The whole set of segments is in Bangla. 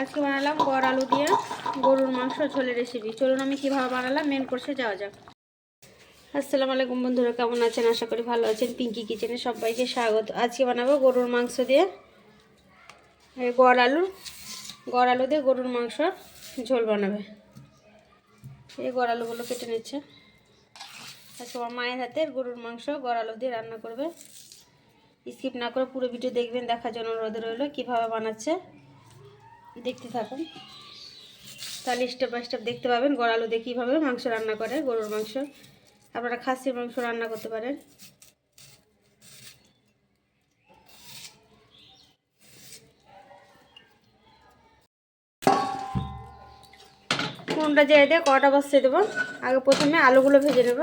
আজকে বানালাম গড় আলু দিয়ে গরুর মাংস ঝোলের রেসিপি চলুন আমি কীভাবে বানালাম মেন কোর্সে যাওয়া যাক। আসসালামু আলাইকুম বন্ধুরা, কেমন আছেন? আশা করি ভালো আছেন। পিঙ্কি কিচেনে সবাইকে স্বাগত। আজকে বানাবো গরুর মাংস দিয়ে এই গড় আলু গড় আলু দিয়ে গরুর মাংস ঝোল বানাবে। এই গড় আলুগুলো কেটে নিচ্ছে। আজকে আমার মায়ের হাতে গরুর মাংস গড় আলু দিয়ে রান্না করবে। স্কিপ না করে পুরো ভিডিও দেখবেন, দেখার জন্য অনুরোধ রইল কীভাবে বানাচ্ছে। দেখতে থাকুন। তাহলে স্টেপ বাই স্টেপ দেখতে পাবেন গড় আলু দিয়ে কীভাবে মাংস রান্না করে, গরুর মাংস। আপনারা খাসির মাংস রান্না করতে পারেন। নুনটা জেরে দিয়ে কটা বসিয়ে দেবো। আগে প্রথমে আলুগুলো ভেজে নেব।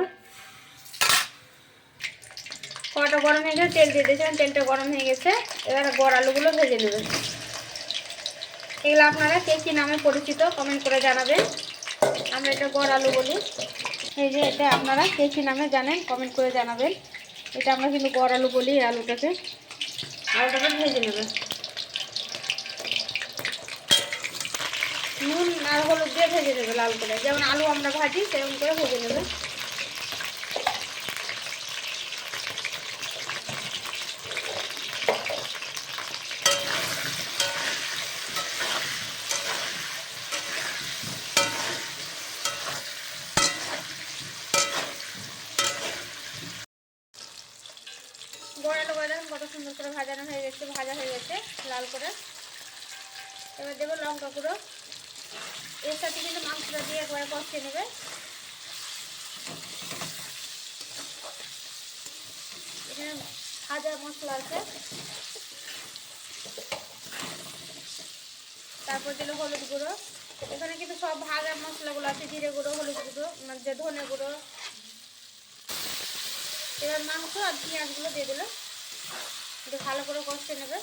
কটা গরম হয়ে গেছে, তেল দিয়ে দিয়েছিলাম, তেলটা গরম হয়ে গেছে। এবার বড় আলুগুলো ভেজে নেবেন এগুলো আপনারা কে কী নামে পরিচিত কমেন্ট করে জানাবেন। আমরা এটা গড় আলু বলি। এই যে এটা আপনারা কে কী নামে জানেন কমেন্ট করে জানাবেন। এটা আমরা কিন্তু গড় আলু বলি এই আলুটাকে। আলুটাকে ভেজে নেবেন নুন আর হলুদ দিয়ে ভেজে নেবে লাল করে। যেমন আলু আমরা ভাজি, সেরকম করে ভেজে নেবে গোড়ালো করে দেখুন কত সুন্দর করে ভাজানো হয়ে গেছে, ভাজা হয়ে গেছে, লাল করে। এবার দেবো লঙ্কা গুঁড়ো। এর সাথে কিন্তু মাংসটা দিয়ে একবারে কষিয়ে নেবে। এখানে ভাজা মশলা আছে। তারপর দিল হলুদ গুঁড়ো। এখানে কিন্তু সব ভাজা মশলাগুলো আছে, জিরে গুঁড়ো, হলুদ গুঁড়ো, যে ধনে গুঁড়ো। এবার মাংস আর পেঁয়াজগুলো দিয়ে দিল একটু ভালো করে কষতে নেবে।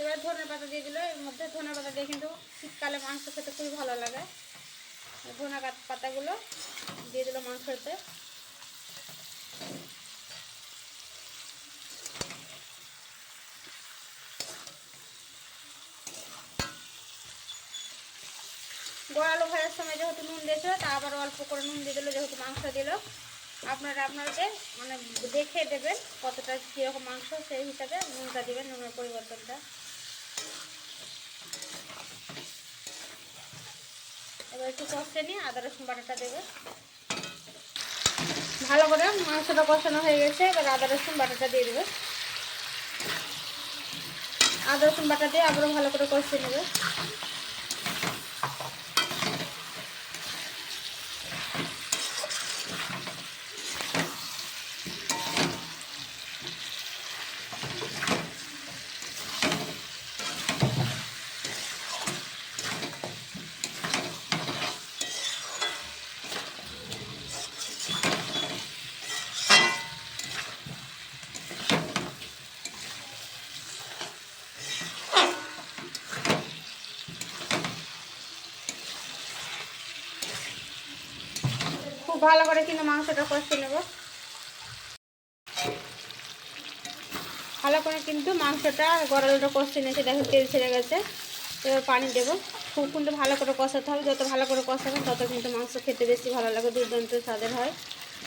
এবার ধনে পাতা দিয়ে দিল, এর মধ্যে ধনে পাতা দিয়ে কিন্তু শীতকালে মাংস খেতে খুবই ভালো লাগে। ধনে পাতাগুলো দিয়ে দিল মাংসতে। গোড়ালো ভাজার সময় যেহেতু নুন দিয়েছিল, তা আবার অল্প করে নুন দিয়ে দিল, যেহেতু মাংস দিল। আপনারা আপনাদের মানে দেখে দেবেন কতটা কীরকম মাংস, সেই হিসাবে নুনটা দেবেন, নুনের পরিবর্তনটা। এবার একটু কষে নিয়ে আদা, রসুন বাটাটা দেবে। ভালো করে মাংসটা কষানো হয়ে গেছে, এবার আদা, রসুন বাটাটা দিয়ে দেবে। আদা, রসুন বাটা দিয়ে আবারও ভালো করে কষে নেবে। খুব ভালো করে কিন্তু মাংসটা কষিয়ে নেব। ভালো করে কিন্তু মাংসটা গরলটা কষিয়ে নিয়েছে, দেখো তেল ছেড়ে গেছে। এবার পানি দেবো। খুব কিন্তু ভালো করে কষাতে হবে। যত ভালো করে কষাবেন, তত কিন্তু মাংস খেতে বেশি ভালো লাগে, দুর্দান্ত স্বাদের হয়।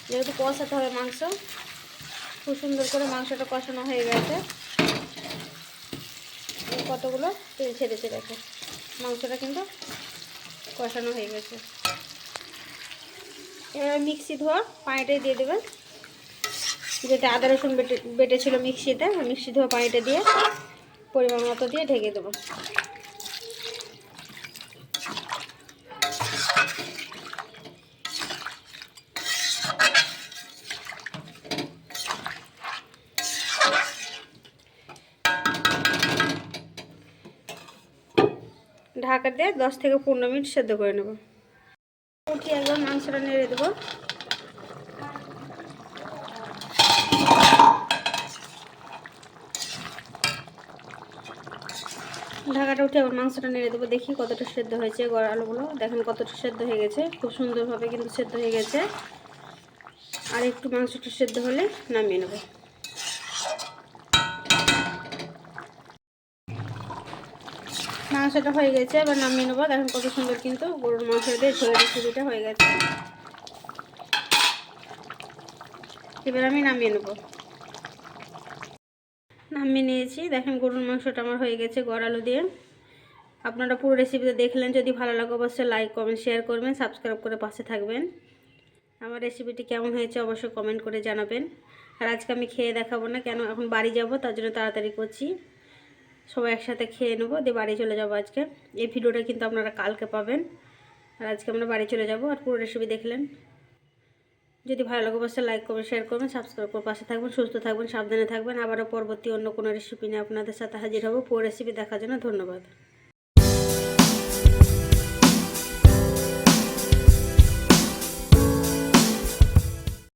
যেহেতু কষাতে হবে মাংস, খুব সুন্দর করে মাংসটা কষানো হয়ে গেছে। কতগুলো তেল ছেড়েছে দেখো। মাংসটা কিন্তু কষানো হয়ে গেছে। এবার মিক্সি ধোয়া পানিটাই দিয়ে দেবেন। যেটা আদা রসুন বেটে বেটে ছিল মিক্সিতে মিক্সি ধোয়া পানিটা দিয়ে পরিমাণ মতো দিয়ে ঢেকে দেবো। ঢাকা দিয়ে দশ থেকে পনেরো মিনিট সেদ্ধ করে নেব। উঠিয়ে একবার মাংসটা নেড়ে দেবো। ঢাকাটা উঠে আবার মাংসটা নেড়ে দেবো। দেখি কতটা সেদ্ধ হয়েছে গড় আলুগুলো। দেখেন কতটা সেদ্ধ হয়ে গেছে। খুব সুন্দরভাবে কিন্তু সেদ্ধ হয়ে গেছে। আর একটু মাংসটা সেদ্ধ হলে নামিয়ে নেব। মাংসটা হয়ে গেছে, এবার নামিয়ে নেব। দেখেন কত সুন্দর কিন্তু গরুর মাংস দিয়ে রেসিপিটা হয়ে গেছে। এবার আমি নামিয়ে নেব। নামিয়ে নিয়েছি। দেখেন গরুর মাংসটা আমার হয়ে গেছে গড় আলু দিয়ে। আপনারা পুরো রেসিপিটা দেখলেন, যদি ভালো লাগে অবশ্যই লাইক, কমেন্ট, শেয়ার করবেন, সাবস্ক্রাইব করে পাশে থাকবেন। আমার রেসিপিটি কেমন হয়েছে অবশ্যই কমেন্ট করে জানাবেন। আর আজকে আমি খেয়ে দেখাবো না, কেন এখন বাড়ি যাব, তার জন্য তাড়াতাড়ি করছি। সবাই একসাথে খেয়ে নেব, দিয়ে বাড়ি চলে যাব আজকে। এই ভিডিওটা কিন্তু আপনারা কালকে পাবেন। আর আজকে আমরা বাড়ি চলে যাব, আর পুরো রেসিপি দেখলেন। যদি ভালো লাগে অবশ্যই লাইক করবেন শেয়ার করবেন সাবস্ক্রাইব করে পাশে থাকবেন, সুস্থ থাকবেন, সাবধানে থাকবেন। আবারও পরবর্তী অন্য কোনো রেসিপি নিয়ে আপনাদের সাথে হাজির হব। পুরো রেসিপি দেখার জন্য ধন্যবাদ।